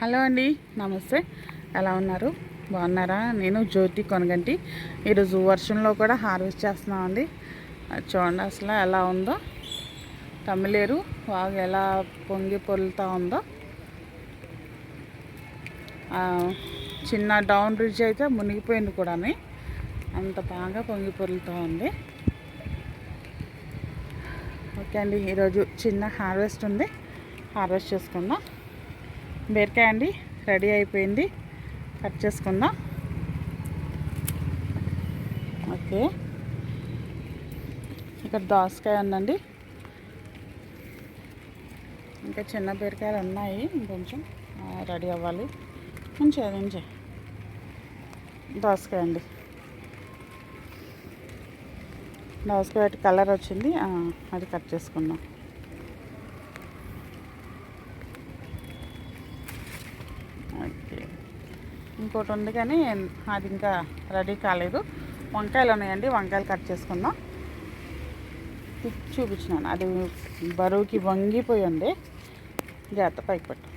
Hello అండి నమస్తే. ఎలా ఉన్నారు? బాగున్నారా? నేను జ్యోతి కొనగంటి. ఈరోజు వర్షంలో కూడా హార్వెస్ట్ చేస్తున్నామండి చూడండి అసలు ఎలా ఉందో. తమిళేరు బాగా ఎలా పొంగి పొరులుతూ ఉందో. చిన్న డౌన్ బ్రిడ్జ్ అయితే మునిగిపోయింది కూడా అంత బాగా పొంగి పొరులుతూ ఉంది. ఓకే అండి ఈరోజు చిన్న హార్వెస్ట్ ఉంది. హార్వెస్ట్ చేసుకుందాం. బీరకాయ అండి రెడీ అయిపోయింది. కట్ చేసుకుందాం. ఓకే. ఇక్కడ దోసకాయ ఉందండి. ఇంకా చిన్న బీరకాయలు ఉన్నాయి ఇంకొంచెం రెడీ అవ్వాలి. ఉంచే అదే దోసకాయ అండి. దోసకాయ కలర్ వచ్చింది అది కట్ చేసుకుందాం ఓకే ఇంకోటి ఉంది కానీ అది ఇంకా రెడీ కాలేదు. వంకాయలు ఉన్నాయండి. వంకాయలు కట్ చేసుకుందాం. తిప్పి చూపించినాను. అది బరువుకి వంగిపోయి ఉంది. జాగ్రత్త పైకి పెట్టు.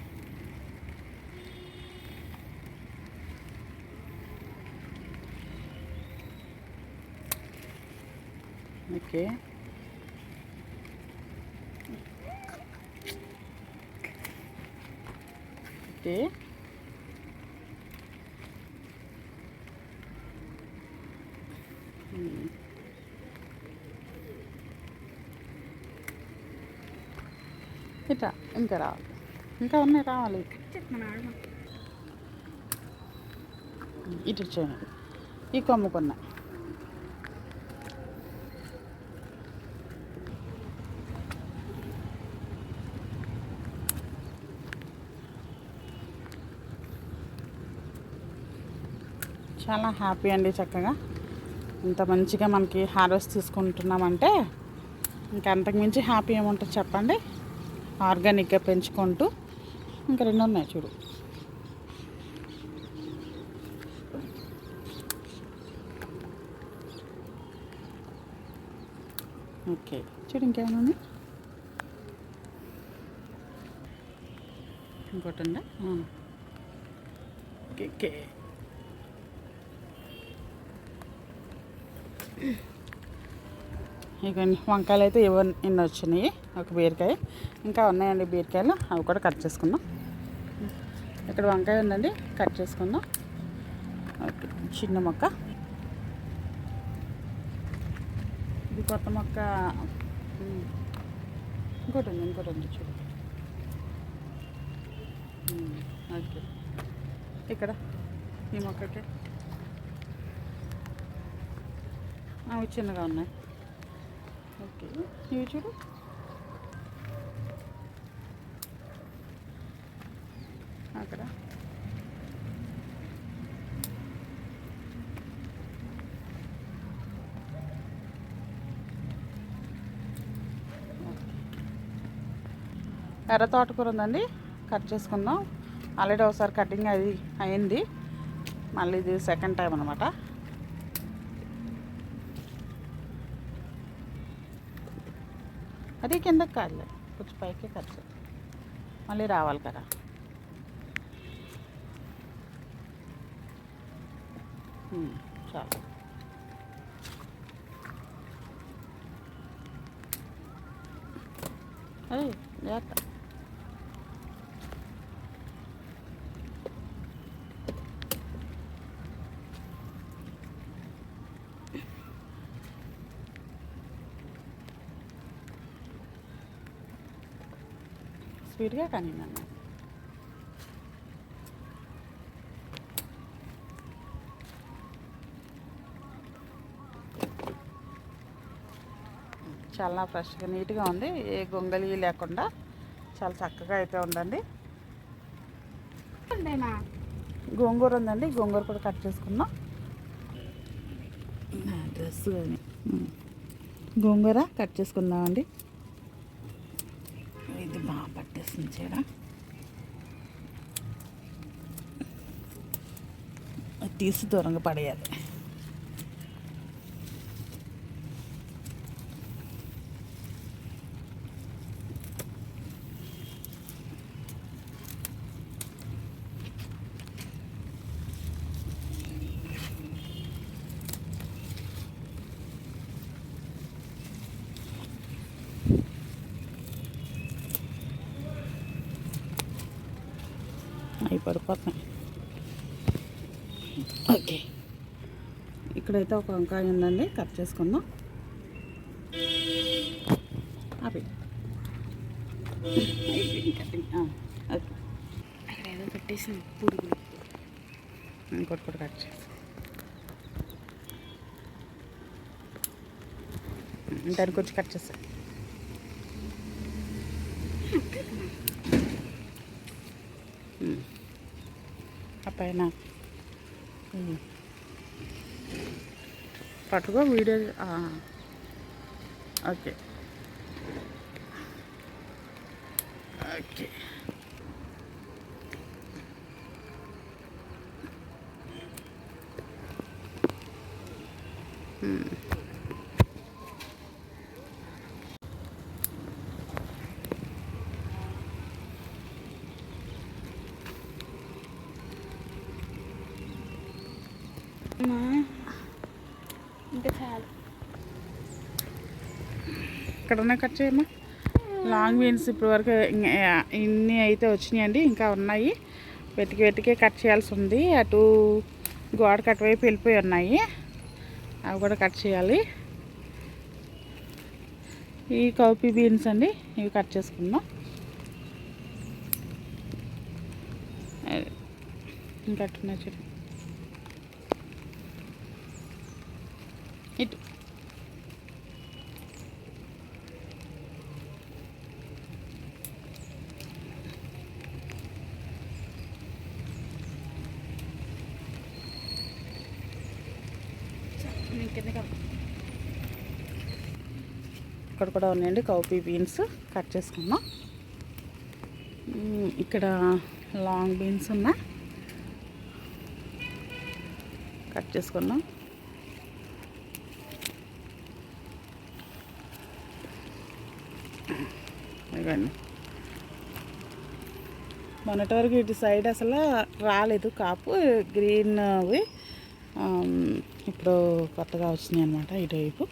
ఓకే. ఓకే. ఇట్లా ఇంకా రావాలి ఇంకా ఉన్నాయి రావాలి. ఇటు చూడండి ఈ కొమ్ముకున్నా చాలా హ్యాపీ అండి చక్కగా. ఇంత మంచిగా మనకి హార్వెస్ట్ తీసుకుంటున్నామంటే ఇంకా అంతకుమించి హ్యాపీ ఏముంటుంది చెప్పండి? ఆర్గానిక్గా పెంచుకుంటూ ఇంకా రెండు ఉన్నాయి చూడు. ఓకే చూడు ఇంకేమైనా ఉంది ఇంకోటి ఉందా? ఓకే. ఇక వంకాయలు అయితే ఇవ ఇన్ని వచ్చినాయి? ఒక బీరకాయ. ఇంకా ఉన్నాయండి బీరకాయలు. అవి కూడా కట్ చేసుకుందాం. ఇక్కడ వంకాయ ఉందండి. కట్ చేసుకుందాం. ఓకే చిన్న మొక్క. ఇది కొత్త మొక్క. ఇంకోటి ఉంది ఇంకోటి ఉంది చూడు. ఓకే. ఇక్కడ ఈ మొక్కకి. అవి చిన్నగా ఉన్నాయి. ఓకే. ఇవి చూడు అక్కడ ఎర్ర తోటకూర ఉందండి. కట్ చేసుకుందాం. ఆల్రెడీ ఒకసారి కటింగ్ అది అయింది. మళ్ళీ ఇది సెకండ్ టైం అనమాట అది కిందకి కాదులే కొంచెం పైకి ఖర్చు మళ్ళీ రావాలి కదా ఉమ్, చాలు అదే జాగ్రత్త స్పీడ్గా కానీ నన్ను చాలా ఫ్రెష్గా నీట్గా ఉంది. ఏ గొంగలి లేకుండా చాలా చక్కగా అయితే ఉందండి. గోంగూర ఉందండి. గోంగూర కూడా కట్ చేసుకుందాం. డ్రెస్ గోంగూర కట్ చేసుకుందామండి. ఇది బాగా పట్టేస్తుంది చీడ అది తీసి దూరంగా పడేయాలి అవి పడిపోతున్నాయి. ఓకే. ఇక్కడైతే ఒక వంకాయ ఉందండి కట్ చేసుకుందాం. అవి అక్కడ ఏదో పురుగులు ఇంకోటి కూడా కట్ చేసి దానికి వచ్చి కట్ చేస్తాను ఆ పైన ఉమ్. పట్టుకో వీడియో ఆ. Okay okay um. ఇంకా చాలు. ఇక్కడనే కట్ చేయమ్మా. లాంగ్ బీన్స్ ఇప్పటి వరకు ఇన్ని అయితే వచ్చినాయండి ఇంకా ఉన్నాయి. వెతికి వెతికే కట్ చేయాల్సి ఉంది. అటు గోడ కట్టువైపు వెళ్ళిపోయి ఉన్నాయి. అవి కూడా కట్ చేయాలి. ఈ కౌపీ బీన్స్ అండి ఇవి కట్ చేసుకుందాం. అదే. చూడండి అట్టున్నాయి చూడు ఇటు ఇక్కడ కూడా ఉన్నాయండి కౌపీ బీన్స్ కట్ చేసుకున్నాం ఇక్కడ లాంగ్ బీన్స్ ఉన్నాయి. కట్ చేసుకున్నాం ఇవన్నీ మొన్నటి వరకు ఇటు సైడ్ అసలు రాలేదు కాపు గ్రీన్ అవి. ఇప్పుడు కొత్తగా వచ్చినాయి అనమాట ఇటువైపు.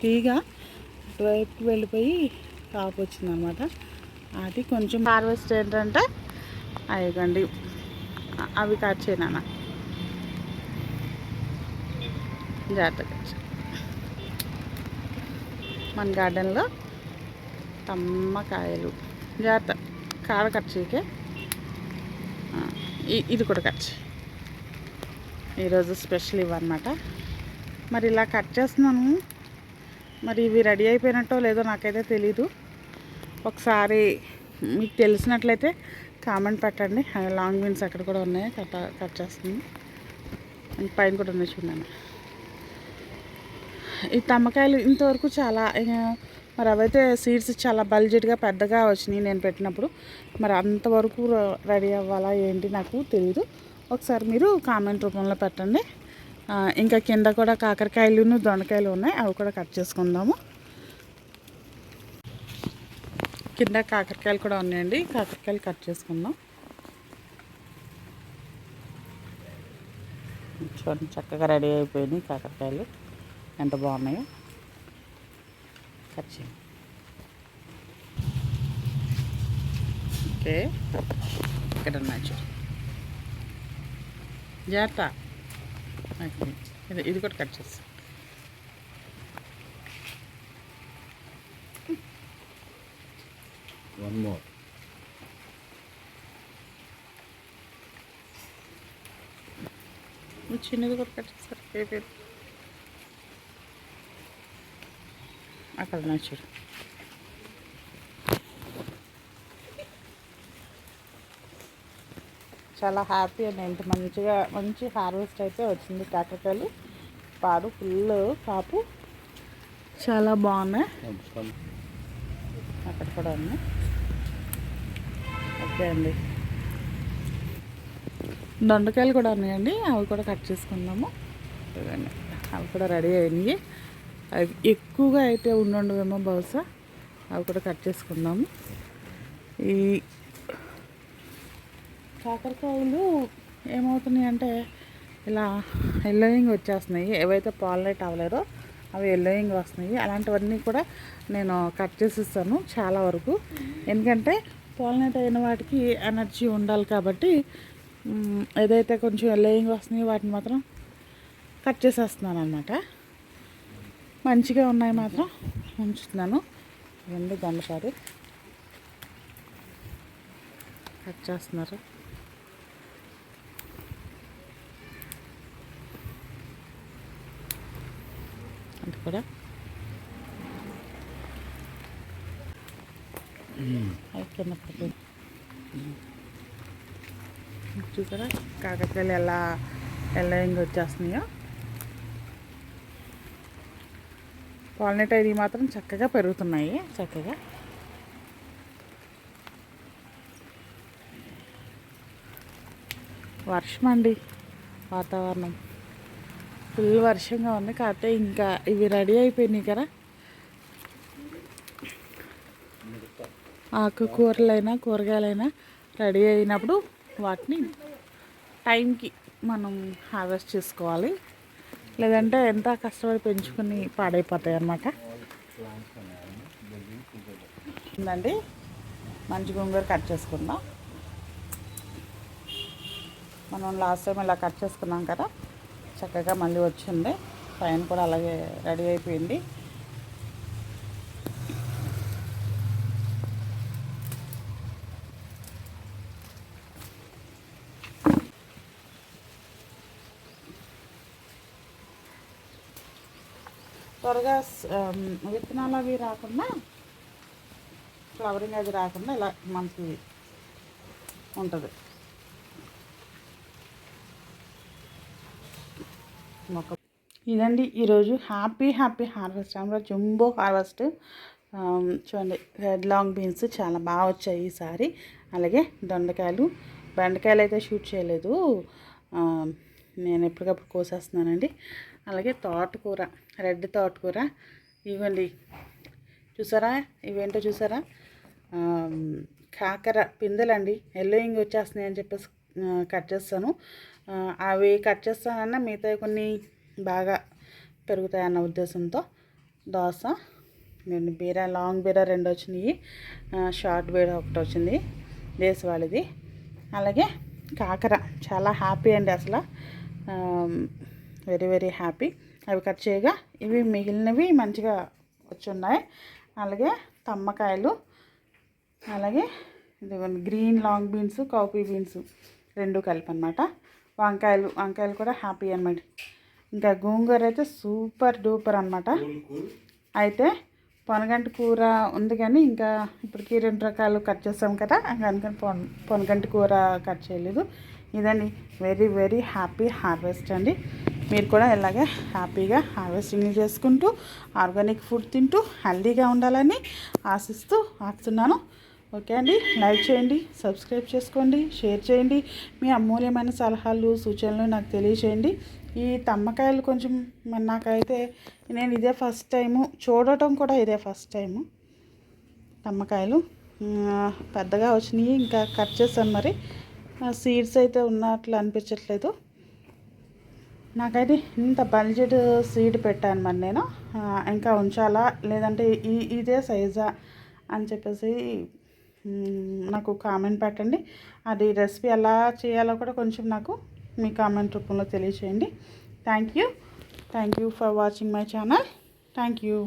తీగ ఇటువైపు వెళ్ళిపోయి కాపు వచ్చింది అనమాట అది కొంచెం హార్వెస్ట్ ఏంటంటే అయ్యండి అవి కట్ చేయనా జాగ్రత్తగా మన గార్డెన్లో తమ్మకాయలు. జాగ్రత్త. కాడ కట్ చేయకే. ఇది కూడా కట్ ఈరోజు స్పెషల్ ఇవన్నమాట. మరి ఇలా కట్ చేస్తున్నాను. మరి ఇవి రెడీ అయిపోయినట్టో లేదో నాకైతే తెలీదు. ఒకసారి మీకు తెలిసినట్లయితే కామెంట్ పెట్టండి. లాంగ్ బీన్స్ అక్కడ కూడా ఉన్నాయి. కట్ కట్ చేస్తుంది పైన కూడా ఉన్నాయి చూడండి. ఈ తమ్మకాయలు ఇంతవరకు చాలా మరి అవైతే సీడ్స్ చాలా బల్జెట్గా పెద్దగా వచ్చినాయి నేను పెట్టినప్పుడు. మరి అంతవరకు రెడీ అవ్వాలా ఏంటి నాకు తెలియదు ఒకసారి మీరు కామెంట్ రూపంలో పెట్టండి. ఇంకా కింద కూడా కాకరకాయలును దొండకాయలు ఉన్నాయి. అవి కూడా కట్ చేసుకుందాము. కింద కాకరకాయలు కూడా ఉన్నాయండి. కాకరకాయలు కట్ చేసుకుందాం. చూడండి చక్కగా రెడీ అయిపోయినాయి కాకరకాయలు. ఎంత బాగున్నాయో. కట్ చేయండి. ఓకే. ఇక్కడ చూడు జాగ్రత్త. ఇది ఇది కూడా కట్ చేస్తా. One more. ఈ చిన్నది కూడా కట్ చేస్తారు అక్కడ చూడు. చాలా హ్యాపీ అండి. ఎంత మంచిగా మంచి హార్వెస్ట్ అయితే వచ్చింది కాకరకాయలు. పాడు ఫుల్ కాపు. చాలా బాగున్నాయి. అక్కడ కూడా ఉన్నాయి. ఓకే అండి. దొండకాయలు కూడా ఉన్నాయండి. అవి కూడా కట్ చేసుకుందాము. అవి కూడా రెడీ అయినాయి. ఎక్కువగా అయితే ఉండుండవేమో బహుశా. అవి కూడా కట్ చేసుకుందాము ఈ కాకరకాయలు ఏమవుతున్నాయి అంటే ఇలా ఎల్లోయింగ్ వచ్చేస్తున్నాయి. ఏవైతే పాలనైట్ అవ్వలేదో అవి ఎల్లోయింగ్ వస్తున్నాయి. అలాంటివన్నీ కూడా నేను కట్ చేసిస్తాను చాలా వరకు. ఎందుకంటే పాలనైట్ అయిన వాటికి ఎనర్జీ ఉండాలి కాబట్టి ఏదైతే కొంచెం ఎల్లోయింగ్ వస్తున్నాయో వాటిని మాత్రం కట్ చేసేస్తున్నాను అనమాట మంచిగా ఉన్నాయి మాత్రం. ఉంచుతున్నాను. రెండు దొండపారు కట్ చేస్తున్నారు. అది కూడా అయిపోయినప్పుడు చూసారా? కాకరకాయలు ఎలా ఎలా ఇంక వచ్చేస్తున్నాయో? పాలినేట్ అయ్యి మాత్రం చక్కగా పెరుగుతున్నాయి. చక్కగా. వర్షం అండి. వాతావరణం. ఫుల్ వర్షంగా ఉంది కాకపోతే ఇంకా ఇవి రెడీ అయిపోయినాయి కదా. ఆకుకూరలైనా కూరగాయలైనా రెడీ అయినప్పుడు వాటిని టైంకి మనం హార్వెస్ట్ చేసుకోవాలి. లేదంటే ఎంత కష్టపడి పెంచుకుని పాడైపోతాయి అన్నమాట. ఉందండి. మంచి గోంగూర కట్ చేసుకుందాం. మనం లాస్ట్ టైం ఇలా కట్ చేసుకున్నాం కదా చక్కగా మళ్ళీ వచ్చింది. పైన కూడా అలాగే రెడీ అయిపోయింది. బాగా విత్తనాలు అవి రాకుండా ఫ్లవరింగ్ అది రాకుండా ఇలా మనకి ఉంటుంది. మొక్క ఇదండి ఈరోజు హ్యాపీ హ్యాపీ హార్వెస్ట్ అందులో జంబో హార్వెస్ట్. చూడండి రెడ్ లాంగ్ బీన్స్ చాలా బాగా వచ్చాయి ఈసారి అలాగే దొండకాయలు. బెండకాయలు అయితే షూట్ చేయలేదు. నేను ఎప్పటికప్పుడు కోసేస్తున్నానండి. అలాగే తోటకూర. రెడ్ తోటకూర. ఇవ్వండి. చూసారా? ఇవేంటో చూసారా? కాకర పిందెలండి. ఎల్లోయింగ్ వచ్చేస్తున్నాయి అని చెప్పేసి కట్ చేస్తాను. అవి కట్ చేస్తానన్నా మిగతా కొన్ని బాగా పెరుగుతాయన్న ఉద్దేశంతో దోస రెండు బీర లాంగ్ బీర రెండు వచ్చినాయి. షార్ట్ బీర ఒకటి వచ్చింది. దేశవాళిది. అలాగే కాకర చాలా హ్యాపీ అండి అసలు. Very very happy. అవి కట్ చేయగా ఇవి మిగిలినవి మంచిగా వచ్చి ఉన్నాయి అలాగే తమ్మకాయలు అలాగే ఇదిగోండి green long beans coffee beans రెండు కలిపి అనమాట వంకాయలు వంకాయలు కూడా హ్యాపీ అనమాట ఇంకా గోంగూర అయితే సూపర్ డూపర్ అనమాట అయితే పొనగంటి కూర ఉంది కానీ ఇంకా ఇప్పటికీ రెండు రకాలు కట్ చేస్తాం కదా అందుకని పొన పొనగంటి కూర కట్ చేయలేదు. ఇదండి వెరీ వెరీ హ్యాపీ హార్వెస్ట్ అండి. మీరు కూడా ఇలాగే హ్యాపీగా హార్వెస్టింగ్ చేసుకుంటూ ఆర్గానిక్ ఫుడ్ తింటూ హెల్దీగా ఉండాలని ఆశిస్తూ ఆగుతున్నాను ఓకే అండి లైక్ చేయండి సబ్స్క్రైబ్ చేసుకోండి షేర్ చేయండి. మీ అమూల్యమైన సలహాలు సూచనలు నాకు తెలియచేయండి ఈ తమ్మకాయలు కొంచెం నాకైతే నేను ఇదే ఫస్ట్ టైము చూడటం కూడా ఇదే ఫస్ట్ టైము తమ్మకాయలు. పెద్దగా వచ్చినాయి ఇంకా కట్ చేశాను మరి. సీడ్స్ అయితే ఉన్నట్లు అనిపించట్లేదు. నాకైతే ఇంత బడ్జెట్ సీడ్ పెట్టాను మరి నేను. ఇంకా ఉంచాలా? లేదంటే ఈ ఇదే సైజా అని చెప్పేసి నాకు కామెంట్ పెట్టండి. అది రెసిపీ ఎలా చేయాలో కూడా కొంచెం నాకు మీ కామెంట్ రూపంలో తెలియచేయండి. Thank you. Thank you for watching my channel. Thank you.